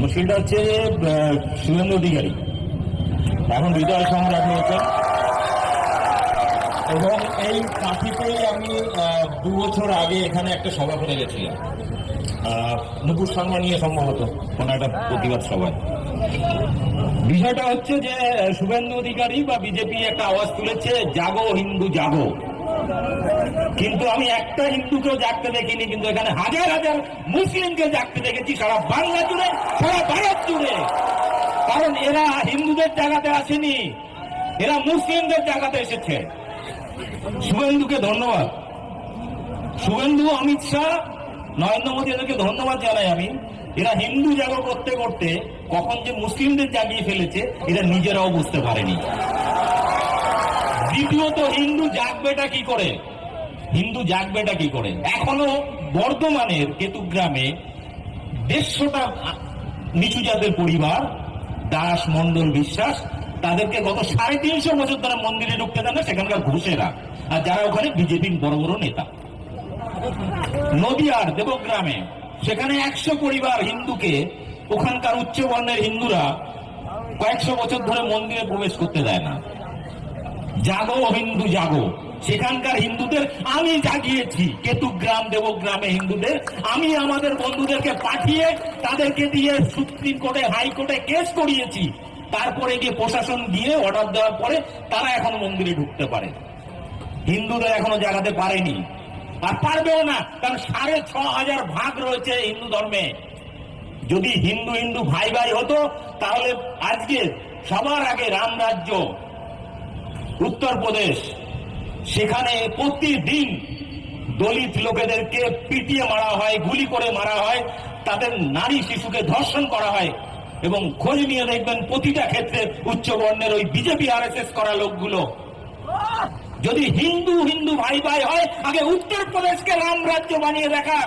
মুশকিলটা হচ্ছে শুভেন্দু অধিকারী। এখন হৃদয় সম্রাট হয়েছেন এবং এই কাঠিতেই আমি দু বছর আগে এখানে একটা সভা করে গেছিলাম। নুপুর শর্মা নিয়ে সম্ভবত, কোনো একটা প্রতিবাদ সভায়। বিষয়টা হচ্ছে যে শুভেন্দু অধিকারী বা বিজেপি একটা আওয়াজ তুলেছে, জাগো হিন্দু, জাগো। কিন্তু আমি একটা হিন্দুকেও জাগতে দেখিনি, কিন্তু এখানে হাজার হাজার মুসলিমকে জাগতে দেখেছি সারা বাংলা জুড়ে, সারা ভারত জুড়ে। কারণ এরা হিন্দুদের জায়গাতে আসেনি, এরা মুসলিমদের জায়গাতে এসেছে। শুভেন্দুকে ধন্যবাদ। শুভেন্দু, অমিত শাহ, নরেন্দ্র মোদী, এদেরকে ধন্যবাদ জানাই আমি। এরা হিন্দু জাগো করতে করতে কখন যে মুসলিমদের জাগিয়ে ফেলেছে, এরা নিজেরাও বুঝতে পারেনি। দ্বিতীয়ত হিন্দু জাগবেটা কি করে? হিন্দু জাগবেটা কি করে? এখনও বর্ধমানের কেতুগ্রামে দেড়শোটা নিচু জাতের পরিবার, দাস মন্ডল বিশ্বাস, তাদেরকে গত সাড়ে তিনশো বছর ধরে মন্দিরে ঢুকতে দেন না, সেখানকার ঘুষেরা। আর যারা ওখানে বিজেপির বড় বড় নেতা। নদিয়ার দেবগ্রামে সেখানে একশো পরিবার হিন্দুকে ওখানকার উচ্চ বর্ণের হিন্দুরা কয়েকশো বছর ধরে মন্দিরে প্রবেশ করতে দেয় না। জাগো হিন্দু জাগো। সেখানকার হিন্দুদের আমি জাগিয়েছি। কেতুগ্রাম দেবগ্রামে হিন্দুদের। আমি আমাদের বন্ধুদেরকে পাঠিয়ে তাদেরকে দিয়ে সুপ্রিম কোর্টে, হাইকোর্টে কেস করিয়েছি। তারপরে গিয়ে প্রশাসন দিয়ে অর্ডার দেওয়ার পরে তারা এখন মন্দিরে ঢুকতে পারে। হিন্দুদের এখনও জাগাতে পারেনি। আর পারবেও না, কারণ সাড়ে ছ হাজার ভাগ রয়েছে হিন্দু ধর্মে। যদি হিন্দু হিন্দু ভাই ভাই হতো, তাহলে আজকে সবার আগে রাম রাজ্য উত্তরপ্রদেশ। সেখানে প্রতিদিন দলিত লোকেদেরকে পিটিয়ে মারা হয়, গুলি করে মারা হয়, তাদের নারী শিশুকে ধর্ষণ করা হয় এবং খোঁজ নিয়ে দেখবেন প্রতিটা ক্ষেত্রে উচ্চ বর্ণের ওই বিজেপি আর করা লোকগুলো। যদি হিন্দু হিন্দু ভাই ভাই হয়, আগে উত্তরপ্রদেশকে রাম রাজ্য বানিয়ে দেখা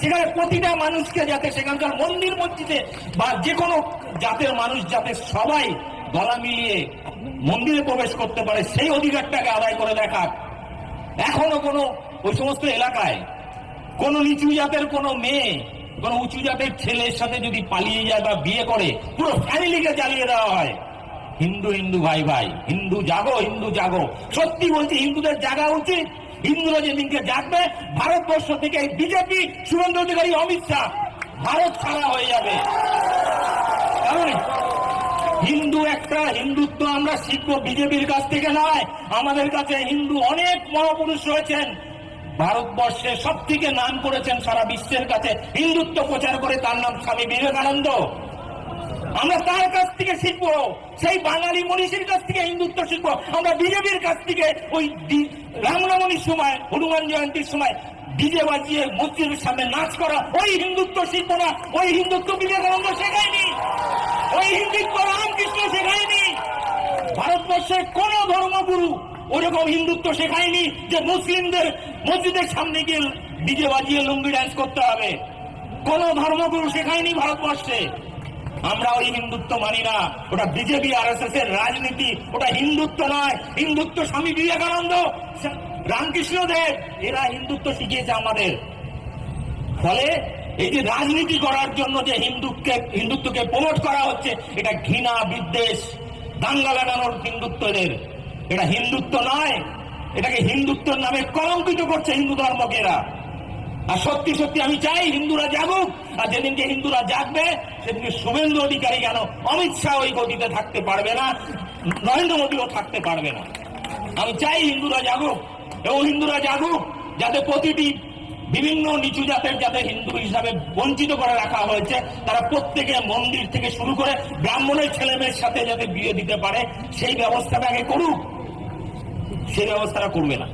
সেখানে প্রতিটা মানুষকে যাতে সেখানকার মন্দির মসজিদে বা যে কোনো জাতের মানুষ যাতে সবাই গলা মিলিয়ে মন্দিরে প্রবেশ করতে পারে, সেই অধিকারটাকে আদায় করে দেখা এখনও কোনো ওই সমস্ত এলাকায় কোন নিচু জাতের কোনো মেয়ে, কোন উঁচু জাতের ছেলের সাথে যদি পালিয়ে যায় বা বিয়ে করে, পুরো ফ্যামিলিকে জ্বালিয়ে দেওয়া হয়। হিন্দু হিন্দু, ভাই ভাই, হিন্দু জাগো হিন্দু জাগো। সত্যি বলছি, হিন্দুদের জাগা উচিত। হিন্দুরা যেদিনকে জাগবে, ভারতবর্ষ থেকে বিজেপি শুভেন্দু অধিকারী অমিত শাহ, ভারত ছাড়া হয়ে যাবে। হিন্দু একটা, হিন্দুত্ব আমরা শিখব বিজেপির কাছ থেকে নয়। আমাদের কাছে হিন্দু অনেক মহাপুরুষ রয়েছেন। ভারতবর্ষে সব থেকে নাম করেছেন সারা বিশ্বের কাছে। হিন্দুত্ব প্রচার করে তার নাম স্বামী বিবেকানন্দ। আমরা তার কাছ থেকে শিখব, সেই বাঙালি মনীষীর কাছ থেকে হিন্দুত্ব শিখব। আমরা বিজেপির কাছ থেকে ওই রামনবমীর সময়, হনুমান জয়ন্তীর সময় ডিজে বাজিয়ে মসজিদের সামনে নাচ করা, ওই হিন্দুত্ব শিখব না। ওই হিন্দুত্ব বিবেকানন্দ শেখায়নি। ওই হিন্দুত্ব রামকৃষ্ণ শেখায়নি। ভারতবর্ষের কোন ধর্মগুরু ওরকম হিন্দুত্ব শেখায়নি যে মুসলিমদের মসজিদের সামনে গিয়ে ডিজে বাজিয়ে লুঙ্গি ড্যান্স করতে হবে। কোন ধর্মগুরু শেখায়নি ভারতবর্ষে। আমরা ওই হিন্দুত্ব মানি না। ওটা বিজেপি আর এস এর রাজনীতি। ওটা হিন্দুত্ব নয়। হিন্দুত্ব স্বামী বিবেকানন্দ রামকৃষ্ণ দেব এরা হিন্দুত্ব শিখিয়েছে আমাদের। ফলে এই রাজনীতি করার জন্য যে হিন্দুকে, হিন্দুত্বকে প্রমোট করা হচ্ছে, এটা ঘৃণা, বিদ্বেষ, দাঙ্গা লাগানোর হিন্দুত্বদের। এটা হিন্দুত্ব নয়, এটাকে হিন্দুত্বের নামে কলঙ্কিত করছে হিন্দু ধর্মকেরা। আর সত্যি সত্যি আমি চাই হিন্দুরা জাগুক, আর যেদিনকে হিন্দুরা জাগবে, সেদিনকে শুভেন্দু অধিকারী কেন অমিত শাহ ওই গতিতে থাকতে পারবে না, নরেন্দ্র মোদীও থাকতে পারবে না। আমি চাই হিন্দুরা জাগুক, এবং হিন্দুরা জাগুক, যাতে প্রতিটি বিভিন্ন নিচু জাতের যাতে হিন্দু হিসাবে বঞ্চিত করে রাখা হয়েছে, তারা প্রত্যেকে মন্দির থেকে শুরু করে ব্রাহ্মণের ছেলে মেয়ের সাথে যাতে বিয়ে দিতে পারে, সেই ব্যবস্থাটা আগে করুক। সেই ব্যবস্থাটা করবে না।